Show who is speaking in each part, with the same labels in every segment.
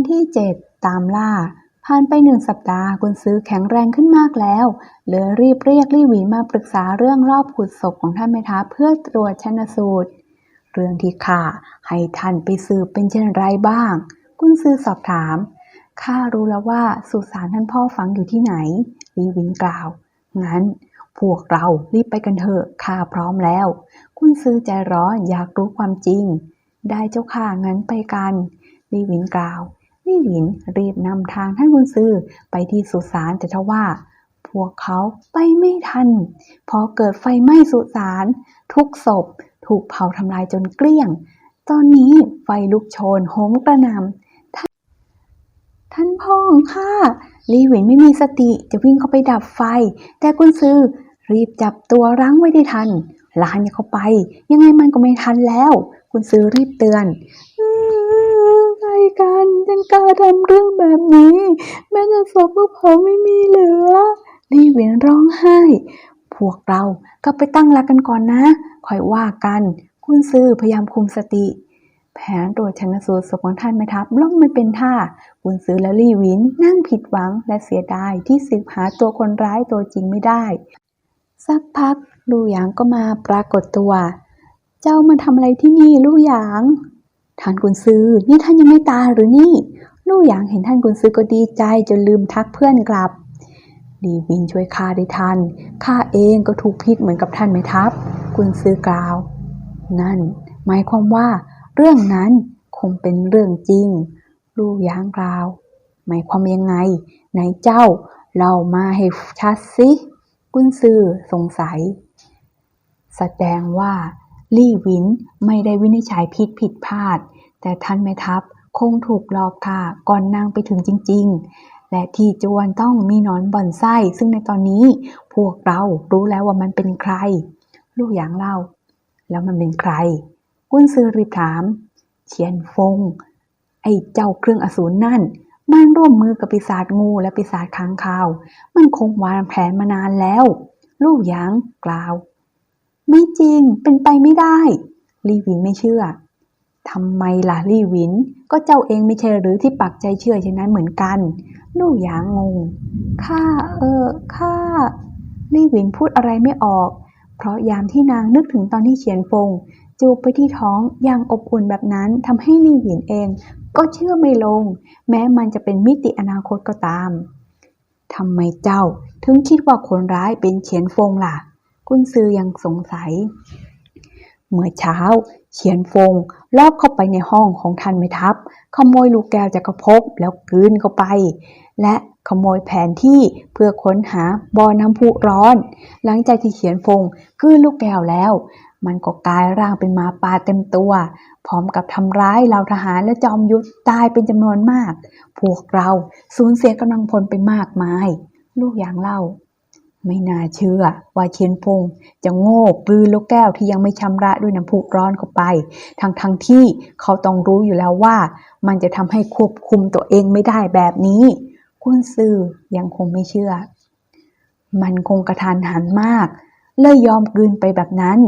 Speaker 1: อนที่ 7 ตามล่า ผ่านไปหนึ่งสัปดาห์กุนซื้อแข็งแรงขึ้นมากแล้ว เลยรีบเรียกลี่หวีมาปรึกษาเรื่องรอบขุดศพของท่านแม่ทัพเพื่อตรวจชนสูตร เรื่องที่ข้าให้ท่านไปสืบเป็นเช่นไรบ้าง กุนซื้อสอบถามข้ารู้แล้วว่าสุสานท่านพ่อฝังอยู่ที่ไหนลีวินกล่าว งั้น พวกเรารีบไปกันเถอะข้าพร้อมแล้ว กุนซื้อใจร้อนอยากรู้ความจริง ได้เจ้าค่ะงั้นไปกันลีวินกล่าว ลีวินรีบนำทางท่านกุนซือไปที่สุสานแต่ทว่า พวกเขาไปไม่ทัน พอเกิดไฟไหม้สุสาน ทุกศพถูกเผาทำลายจนเกลี้ยง ตอนนี้ไฟลุกโชนโหมกระนำท่านท่านพ่อของข้าลีหวินไม่มีสติจะวิ่งเข้าไปดับไฟ แต่กุนซือรีบจับตัวรั้งไว้ได้ทันลานอย่าเข้าไป ยังไงมันก็ไม่ทันแล้ว กุนซือรีบเตือน กันยังกล้าทำเรื่องแบบนี้ แม้แต่ศพพวกเขาไม่มีเหลือลีหวินร้องไห้ พวกเรากลับไปตั้งหลักกันก่อนนะคอยว่ากัน คุณซื้อพยายามคุมสติ แผนตรวจชันสูตรศพของท่านแม่ทัพล่มไม่เป็นท่า คุณซื้อและลี่วินนั่งผิดหวังและเสียดายที่สืบหาตัวคนร้ายตัวจริงไม่ได้ สักพักลู่หยางก็มาปรากฏตัว เจ้ามาทำอะไรที่นี่ลู่หยาง ท่านกุนซือ นี่ท่านยังไม่ตายหรือนี่ ลู่หยางเห็นท่านกุนซือก็ดีใจจนลืมทักเพื่อนกลับลีวินช่วยข้าได้ทัน ข้าเองก็ถูกพิษเหมือนกับท่านไหมทัพกุนซือกล่าว นั่น หมายความว่า เรื่องนั้นคงเป็นเรื่องจริง ลู่หยางกล่าว หมายความยังไงไหนเจ้าเล่ามาให้ชัดสิ กุนซือสงสัย แสดงว่า ลี่วินไม่ได้วินิจฉัยผิดผิดพลาด แต่ท่านแม่ทัพคงถูกหลอกค่ะก่อนนางไปถึงจริง ๆ และที่จวนต้องมีนอนบ่อนไส้ ซึ่งในตอนนี้พวกเรารู้แล้วว่ามันเป็นใคร ลูกหยางเล่า แล้วมันเป็นใคร กุนซือรีบถามเฉียนฟง ไอ้เจ้าเครื่องอสูรนั่น มันร่วมมือกับปีศาจงูและปีศาจค้างคาว มันคงวางแผนมานานแล้ว ลูกหยางกล่าว ไม่จริงเป็นไปไม่ได้ ลี่วินไม่เชื่อทำไมล่ะลี่หวิน ก็เจ้าเองไม่ใช่หรือที่ปักใจเชื่อเช่นนั้นเหมือนกัน ลู่หยางงงข้าเออข้าลี่หวินพูดอะไรไม่ออก เพราะยามที่นางนึกถึงตอนที่เฉียนฟงจูบไปที่ท้องอย่างอบอุ่นแบบนั้นทำให้ลี่หวินเอง ก็เชื่อไม่ลง แม้มันจะเป็นมิติอนาคตก็ตามทำไมเจ้าถึงคิดว่าคนร้ายเป็นเฉียนฟงล่ะ กุนซือยังสงสัย เมื่อเช้าเฉียนฟงลอบเข้าไปในห้องของท่านแม่ทัพ ขโมยลูกแก้วจักรภพแล้วกืนเข้าไป และขโมยแผนที่เพื่อค้นหาบ่อน้ำพุร้อน หลังจากที่เฉียนฟงกืนลูกแก้วแล้ว มันก็กลายร่างเป็นหมาป่าเต็มตัว พร้อมกับทำร้ายเหล่าทหารและจอมยุทธตายเป็นจำนวนมาก พวกเราสูญเสียกำลังพลไปมากมาย ลูกอย่างเล่า ไม่น่าเชื่อว่าเชียนฟงจะโง่กลืนลูกแก้วที่ยังไม่ชำระด้วยน้ำพุร้อนเข้าไป ทั้งทั้งที่เขาต้องรู้อยู่แล้วว่า มันจะทำให้ควบคุมตัวเองไม่ได้แบบนี้กุนซือยังคงไม่เชื่อ มันคงกระทันหันมาก เลยยอมกลืนไปแบบนั้น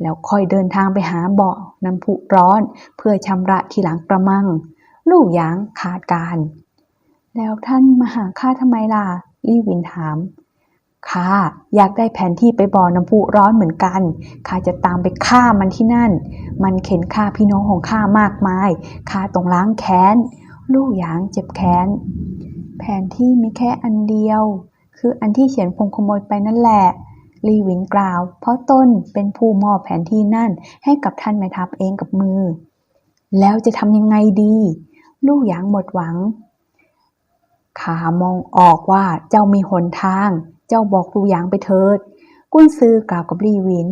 Speaker 1: แล้วค่อยเดินทางไปหาเบาะน้ำพุร้อน เพื่อชำระทีหลังกระมัง ลูกยางขาดการ แล้วท่านมาหาข้าทำไมล่ะลี่วินถาม ข้าอยากได้แผนที่ไปบ่อน้ำพุร้อนเหมือนกันข้าจะตามไปฆ่ามันที่นั่น มันเข็นฆ่าพี่น้องของข้ามากมายข้าต้องล้างแค้น ลูกหยางเจ็บแค้น แผนที่มีแค่อันเดียว คืออันที่เฉียนฟงขโมยไปนั่นแหละลีหวินกล่าว เพราะตนเป็นผู้มอบแผนที่นั่นให้กับท่านแม่ทัพเองกับมือ แล้วจะทำยังไงดี ลูกหยางหมดหวัง ขามองออกว่าเจ้ามีหนทาง เจ้าบอกลูกหยางไปเถิด กุนซือกล่าวกับลีวิน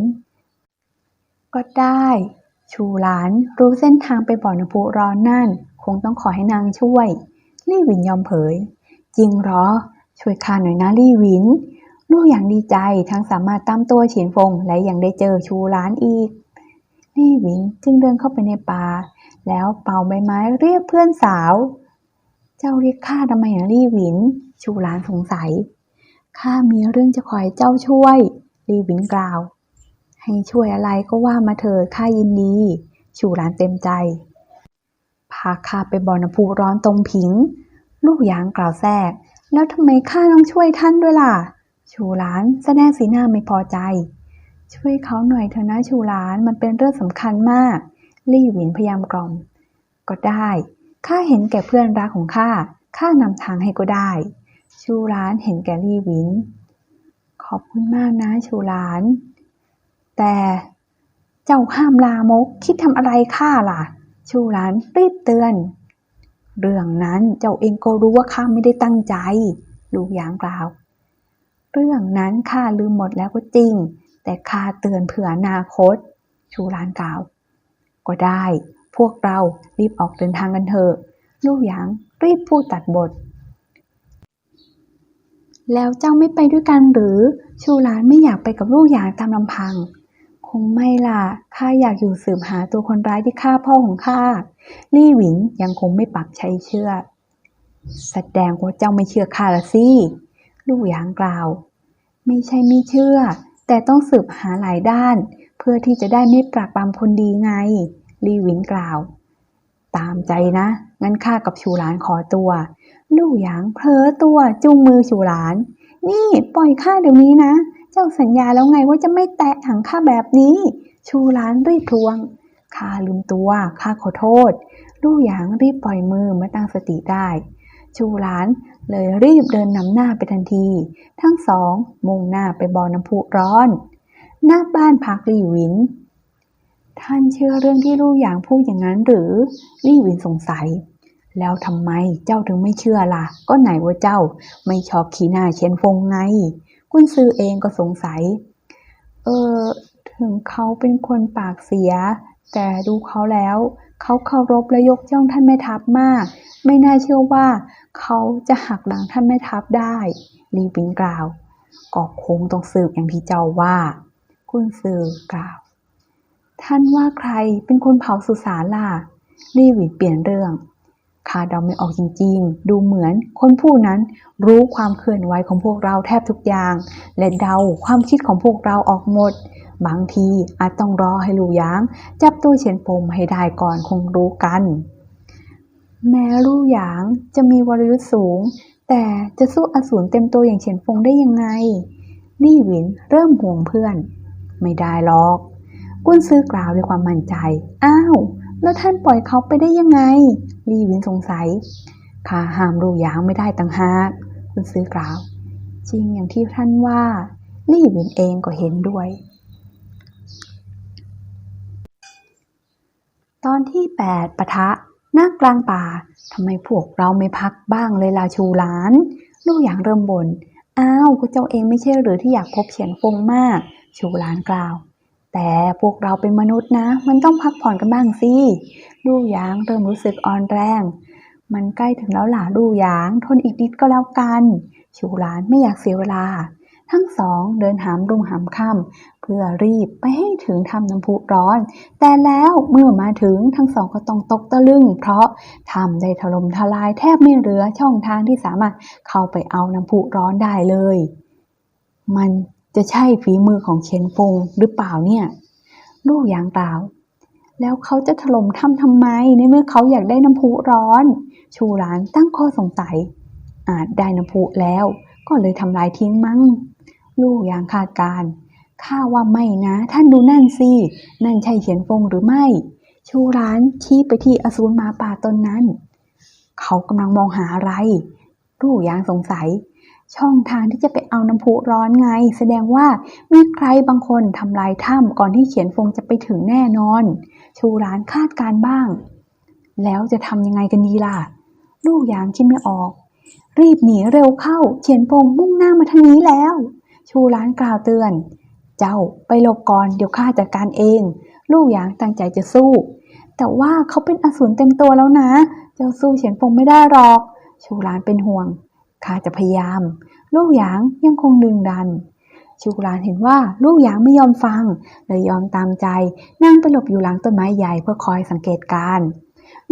Speaker 1: ก็ได้ ชูหลานรู้เส้นทางไปบ่อน้ำพุร้อนนั่น คงต้องขอให้นางช่วย ลี่วินยอมเผย จริงหรอ ช่วยข้าหน่อยนะลี่วิน ลูกอย่างดีใจทั้งสามารถตามตัวเฉียนฟงและยังได้เจอชูหลานอีก ลี่วินจึงเดินเข้าไปในป่าแล้วเป่าใบไม้เรียกเพื่อนสาว เจ้าเรียกข้าทำไมนะลี่หวิน ชูหลานสงสัย ข้ามีเรื่องจะขอให้เจ้าช่วย ลี่หวินกล่าว ให้ช่วยอะไรก็ว่ามาเถิดข้ายินดี ชูหลานเต็มใจภาข้าไปบ่อน้ำพุร้อนตรงผิง ลูกยางกล่าวแทรก แล้วทำไมข้าต้องช่วยท่านด้วยล่ะ ชูหลานแสดงสีหน้าไม่พอใจ ช่วยเขาหน่อยเถอะนะชูหลานมันเป็นเรื่องสำคัญมาก ลี่หวินพยายามกล่อม ก็ได้ ข้าเห็นแก่เพื่อนรักของข้า ข้านำทางให้ก็ได้ ชูหลานเห็นแก่ลี่วิน ขอบคุณมากนะชูหลาน แต่เจ้าห้ามลามก คิดทำอะไรข้าล่ะ ชูหลานรีบเตือน เรื่องนั้นเจ้าเองก็รู้ว่าข้าไม่ได้ตั้งใจ ลูกยางกล่าว เรื่องนั้นข้าลืมหมดแล้วก็จริง แต่ข้าเตือนเผื่ออนาคต ชูหลานกล่าว ก็ได้ พวกเรารีบออกเดินทางกันเถอะลูกหยางรีบพูดตัดบท แล้วเจ้าไม่ไปด้วยกันหรือ ชูหลานไม่อยากไปกับลูกหยางตามลำพัง คงไม่ล่ะข้าอยากอยู่สืบหาตัวคนร้ายที่ฆ่าพ่อของข้าลี่หวินยังคงไม่ปักใจเชื่อ แสดงว่าเจ้าไม่เชื่อข้าละสิลูกหยางกล่าว ไม่ใช่ไม่เชื่อ แต่ต้องสืบหาหลายด้าน เพื่อที่จะได้ไม่ปรักปรำคนดีไง ลี่วินกล่าว ตามใจนะ งั้นข้ากับชูหลานขอตัว ลูกหยางเพ้อตัวจุงมือชูหลาน นี่ปล่อยข้าเดี๋ยวนี้นะ เจ้าสัญญาแล้วไงว่าจะไม่แตะถังข้าแบบนี้ ชูหลานรีบทวงข้าลืมตัวข้าขอโทษ ลูกหยางรีบปล่อยมือเมื่อตั้งสติได้ ชูหลานเลยรีบเดินนำหน้าไปทันที ทั้งสองมุ่งหน้าไปบ่อน้ำพุร้อน หน้าบ้านพักลี่หวิน ท่านเชื่อเรื่องที่ลูกหยางพูดอย่างนั้นหรือลี่หวินสงสัย แล้วทำไมเจ้าถึงไม่เชื่อล่ะ ก็ไหนว่าเจ้าไม่ชอบขีหน้าเชียนฟงไง กุนซือเองก็สงสัย เออ ถึงเขาเป็นคนปากเสีย แต่ดูเขาแล้ว เขาเคารพและยกย่องท่านแม่ทัพมาก ไม่น่าเชื่อว่า เขาจะหักหลังท่านแม่ทัพได้ ลีปินกล่าวก็คงต้องสืบอย่างที่เจ้าว่า กุนซือกล่าว ท่านว่าใครเป็นคนเผาสุสานล่ะลี่วินเปลี่ยนเรื่องข้าเดาไม่ออกจริงๆ ดูเหมือนคนผู้นั้นรู้ความเคลื่อนไหวของพวกเราแทบทุกอย่าง และเดาความคิดของพวกเราออกหมด บางทีอาจต้องรอให้ลูยาง จับตัวเฉียนปมให้ได้ก่อนคงรู้กัน แม้ลู่ยางจะมีวรยุทธ์สูง แต่จะสู้อสูรเต็มตัวอย่างเฉียนฟงได้ยังไงลี่หวินเริ่มห่วงเพื่อน ไม่ได้หรอก กุ้นซื้อกล่าวด้วยความมั่นใจ อ้าว แล้วท่านปล่อยเขาไปได้ยังไง ลี่หวินสงสัยข้าห้ามลูกหยางไม่ได้ต่างหากคุณซื้อกล่าว จริงอย่างที่ท่านว่า ลี่หวินเองก็เห็นด้วย ตอนที่แปดปะทะหน้ากลางป่าทำไมพวกเราไม่พักบ้างเลยล่ะชูหลานลูกหยางเริ่มบน่นอ้าวก็เจ้าเองไม่ใช่หรือที่อยากพบเฉียนฟงมาก ชูหลานกล่าว แต่พวกเราเป็นมนุษย์นะ มันต้องพักผ่อนกันบ้างสิลูกยางเริ่มรู้สึกอ่อนแรง มันใกล้ถึงแล้วล่ะลูกยาง ทนอีกนิดก็แล้วกันชูหลานไม่อยากเสียเวลา ทั้งสองเดินหามรุ่งหามค่ำเพื่อรีบไปให้ถึงทำน้ำพุร้อน แต่แล้วเมื่อมาถึงทั้งสองก็ต้องตกตะลึง เพราะทำได้ถล่มทลายแทบไม่เหลือช่องทางที่สามารถเข้าไปเอาน้ำพุร้อนได้เลย มัน จะใช่ฝีมือของเชนฟงหรือเปล่าเนี่ย ลูกยางกล่าวแล้วเขาจะถล่มถ้ำทำไม ในเมื่อเขาอยากได้น้ำพุร้อน ชูหลานตั้งข้อสงสัย อาจได้น้ำพุแล้ว ก็เลยทำลายทิ้งมั้ง ลูกยางคาดการข้าว่าไม่นะ ท่านดูนั่นสิ นั่นใช่เขียนฟงหรือไม่ ชูร้านชี้ไปที่อสูรมาป่าตนนั้น เขากำลังมองหาอะไร ลูกยางสงสัย ช่องทางที่จะไปเอาน้ำพุร้อนไง แสดงว่ามีใครบางคนทำลายถ้ำก่อนที่เขียนฟงจะไปถึงแน่นอน ชูร้านคาดการบ้าง แล้วจะทำยังไงกันดีล่ะ ลูกยางคิดไม่ออก รีบหนีเร็วเข้า เขียนฟงมุ่งหน้ามาทางนี้แล้ว ชูร้านกล่าวเตือน เจ้าไปหลบก่อนเดี๋ยวข้าจัดการเอง ลูกยางตั้งใจจะสู้ แต่ว่าเขาเป็นอสูรเต็มตัวแล้วนะ เจ้าสู้เฉียนฟงไม่ได้หรอก ชูร้านเป็นห่วง ข้าจะพยายาม ลูกหยางยังคงดึงดัน ชูรานเห็นว่าลูกหยางไม่ยอมฟัง เลยยอมตามใจ นั่งไปหลบอยู่หลังต้นไม้ใหญ่เพื่อคอยสังเกตการ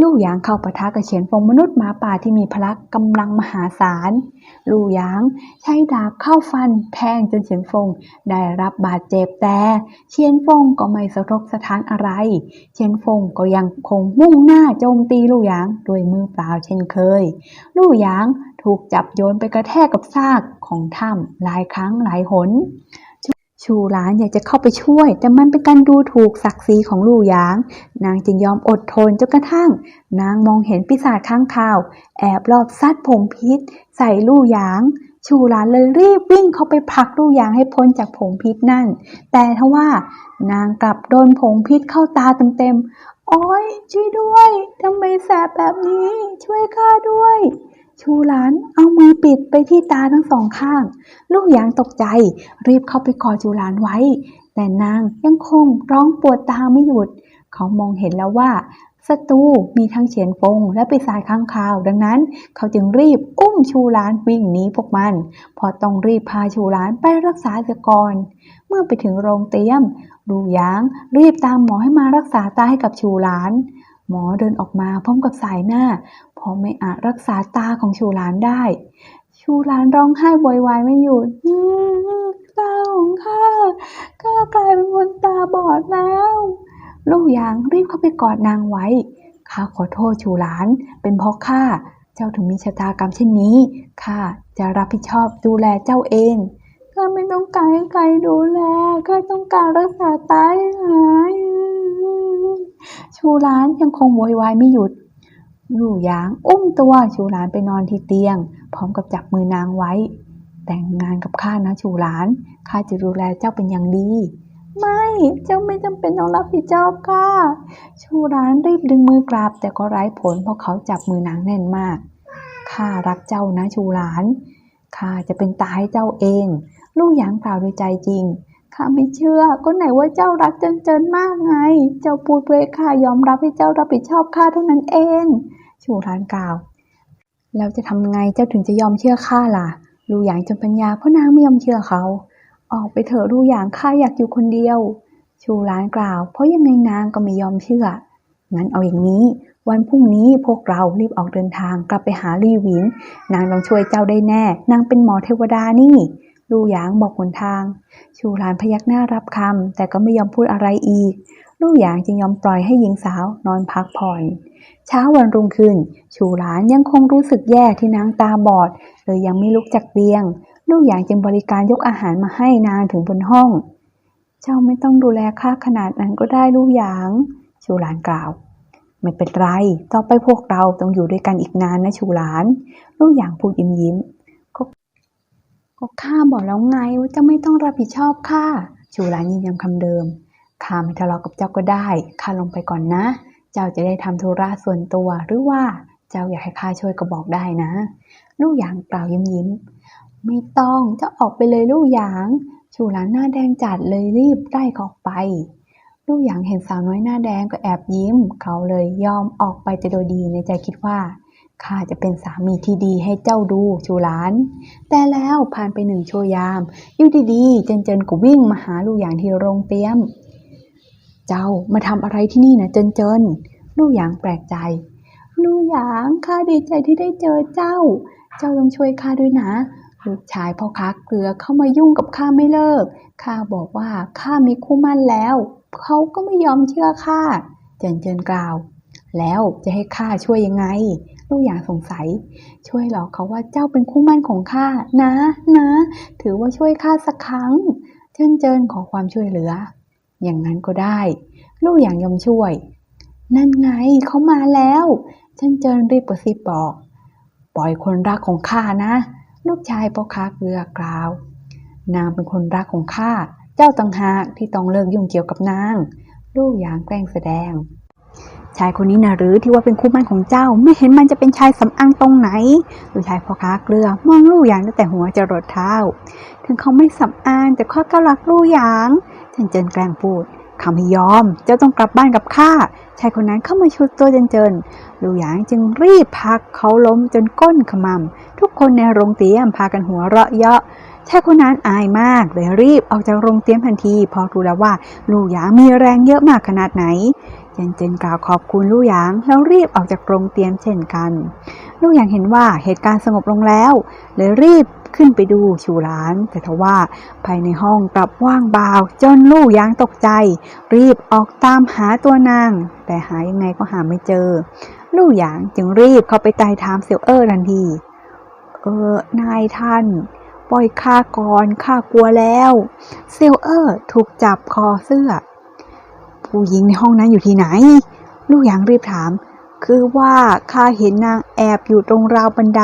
Speaker 1: ลู่หยางเข้าปะทะกับเฉียนฟงมนุษย์หมาป่าที่มีพละกำลังมหาศาล ลู่หยางใช้ดาบเข้าฟันแทงจนเฉียนฟงได้รับบาดเจ็บแต่เฉียนฟงก็ไม่สะทกสะท้านอะไร เฉียนฟงก็ยังคงมุ่งหน้าโจมตีลู่หยางด้วยมือเปล่าเช่นเคย ลู่หยาง ถูกจับโยนไปกระแทกกับซากของถ้ำหลายครั้งหลายหน ชูหลานอยากจะเข้าไปช่วย แต่มันเป็นการดูถูกศักดิ์ศรีของลู่หยาง นางจึงยอมอดทนจนกระทั่ง นางมองเห็นปีศาจข้างคาว แอบรอบซัดผงพิษ ใส่ลู่หยางชูหลานเลยรีบวิ่งเข้าไปผลักลู่หยางให้พ้นจากผงพิษนั่น แต่ทว่านางกลับโดนผงพิษเข้าตาเต็มๆ โอ้ยช่วยด้วย ทำไมแสบแบบนี้ ช่วยข้าด้วย ชูหลานเอามือปิดไปที่ตาทั้งสองข้าง ลูกหยางตกใจ รีบเข้าไปกอดชูหลานไว้ แต่นางยังคงร้องปวดตาไม่หยุด เขามองเห็นแล้วว่าศัตรูมีทั้งเฉียนฟงและปีศาจข้างคาว ดังนั้น เขาจึงรีบอุ้มชูหลานวิ่งหนีพวกมัน พอต้องรีบพาชูหลานไปรักษาเสียก่อน เมื่อไปถึงโรงเตรียมลูกหยางรีบตามหมอให้มารักษาตาให้กับชูหลาน หมอเดินออกมาพร้อมกับสายหน้า เพราะไม่อาจรักษาตาของชูหลานได้ ชูหลานร้องไห้โวยวายไม่หยุดตาของข้าข้ากลายเป็นคนตาบอดแล้ว ลูกยางรีบเข้าไปกอดนางไว้ข้าขอโทษชูหลาน เป็นเพราะข้าเจ้าถึงมีชะตากรรมเช่นนี้ข้าจะรับผิดชอบดูแลเจ้าเองข้าไม่ต้องการให้ใครดูแลข้าต้องการรักษาตาให้หาย ชูหลานยังคงโวยวายไม่หยุดลู่หยางอุ้มตัวชูหลานไปนอนที่เตียง พร้อมกับจับมือนางไว้ แต่งงานกับข้านะชูหลานข้าจะดูแลเจ้าเป็นอย่างดี ไม่เจ้าไม่จำเป็นต้องรับผิดชอบข้าชูหลานรีบดึงมือกลับแต่ก็ไร้ผลเพราะเขาจับมือนางแน่นมากข้ารักเจ้านะชูหลานข้าจะเป็นตาให้เจ้าเอง ลูกหยางกล่าวด้วยใจจริง ข้าไม่เชื่อ ก็ไหนว่าเจ้ารักเจินเจินมากไง เจ้าพูดเพื่อข้ายอมรับให้เจ้ารับผิดชอบข้าเท่านั้นเอง ชูหลานกล่าว แล้วจะทำไงเจ้าถึงจะยอมเชื่อข้าล่ะลูกหยางจนปัญญาเพราะนางไม่ยอมเชื่อเขา ออกไปเถอะลูกหยางข้าอยากอยู่คนเดียว ชูหลานกล่าว เพราะยังไงนางก็ไม่ยอมเชื่อ งั้นเอาอย่างนี้ วันพรุ่งนี้พวกเรารีบออกเดินทางกลับไปหาลี่หวิน นางต้องช่วยเจ้าได้แน่ นางเป็นหมอเทวดานี่ ลู่หยางบอกหนทาง ชูหลานพยักหน้ารับคำแต่ก็ไม่ยอมพูดอะไรอีก ลู่หยางจึงยอมปล่อยให้หญิงสาวนอนพักผ่อน เช้าวันรุ่งขึ้น ชูหลานยังคงรู้สึกแย่ที่นางตาบอดเลยยังไม่ลุกจากเตียง ลู่หยางจึงบริการยกอาหารมาให้นางถึงบนห้อง เจ้าไม่ต้องดูแลข้าขนาดนั้นก็ได้ลู่หยาง ชูหลานกล่าวไม่เป็นไร ต่อไปพวกเราต้องอยู่ด้วยกันอีกนานนะชูหลาน ลู่หยางพูดยิ้มยิ้ม ก็ข้าบอกแล้วไงว่าจ้าไม่ต้องรับผิดชอบข้าชูหลานยืนยันคำเดิมข้าไม่ทะเลาะกับเจ้าก็ได้ข้าลงไปก่อนนะ เจ้าจะได้ทำธุระส่วนตัวหรือว่าเจ้าอยากให้ข้าช่วยก็บอกได้นะ ลู่หยางกล่าวยิ้มยิ้ม ไม่ต้องเจ้าออกไปเลยลู่หยาง ชูหลานหน้าแดงจัดเลยรีบไล่เขาออกไปลูกหยางเห็นสาวน้อยหน้าแดงก็แอบยิ้ม เขาเลยยอมออกไปแต่โดยดีในใจคิดว่า ข้าจะเป็นสามีที่ดีให้เจ้าดูชูหลาน แต่แล้วผ่านไปหนึ่งชั่วยามอยู่ดีๆเจนเจนก็วิ่งมาหาลูกหยางที่โรงเตรียม เจ้ามาทำอะไรที่นี่นะเจนเจนลูกหยางแปลกใจ ลูกหยางข้าดีใจที่ได้เจอเจ้า เจ้าต้องช่วยข้าด้วยนะลูกชายพ่อค้าเกลือเข้ามายุ่งกับข้าไม่เลิก ข้าบอกว่าข้ามีคู่มั่นแล้ว เขาก็ไม่ยอมเชื่อข้า เจนเจนกล่าว แล้วจะให้ข้าช่วยยังไง ลูกหยางสงสัย ช่วยหลอกเขาว่าเจ้าเป็นคู่มั่นของข้านะนะ ถือว่าช่วยข้าสักครั้ง เจินเจินขอความช่วยเหลือ อย่างนั้นก็ได้ ลูกหยางยอมช่วย นั่นไงเขามาแล้ว เจินเจินรีบกระซิบบอก ปล่อยคนรักของข้านะ ลูกชายพ่อค้าเกลือกล่าว นางเป็นคนรักของข้า เจ้าต่างหากที่ต้องเลิกยุ่งเกี่ยวกับนาง ลูกหยางแกล้งแสดง ชายคนนี้นะหรือที่ว่าเป็นคู่มั่นของเจ้า ไม่เห็นมันจะเป็นชายสำอางตรงไหนลูชายพ่อค้าเกลือมองลูกหยางตั้งแต่หัวจรดเท้า ถึงเขาไม่สำอางแต่ข้าก็รักลูกหยางเจนเจนแกล้งพูดข้าไม่ยอม เจ้าต้องกลับบ้านกับข้าชายคนนั้นเข้ามาชุดตัวเจนเจนลูกหยางจึงรีบพักเขาล้มจนก้นขมำทุกคนในโรงเตรียมพากันหัวเราะเยาะชายคนนั้นอายมากเลยรีบออกจากโรงเตรียมทันที พอรู้แล้วว่า ลูกหยางมีแรงเยอะมากขนาดไหน เจนเจนกล่าวขอบคุณลู่หยางแล้วรีบออกจากโรงเตรียมเช่นกันลู่หยางเห็นว่าเหตุการณ์สงบลงแล้วเลยรีบขึ้นไปดูชูหลาน แต่ทว่าภายในห้องกลับว่างเปล่าจนลู่หยางตกใจ รีบออกตามหาตัวนาง แต่หายังไงก็หาไม่เจอ ลู่หยางจึงรีบเข้าไปไต่ถามเซียวเออร์ทันที เออ นายท่าน ปล่อยข้าก่อนข้ากลัวแล้ว เซลเออร์ถูกจับคอเสื้อ ผู้หญิงในห้องนั้นอยู่ที่ไหน ลูกหยางรีบถาม คือว่าข้าเห็นนางแอบอยู่ตรงราวบันได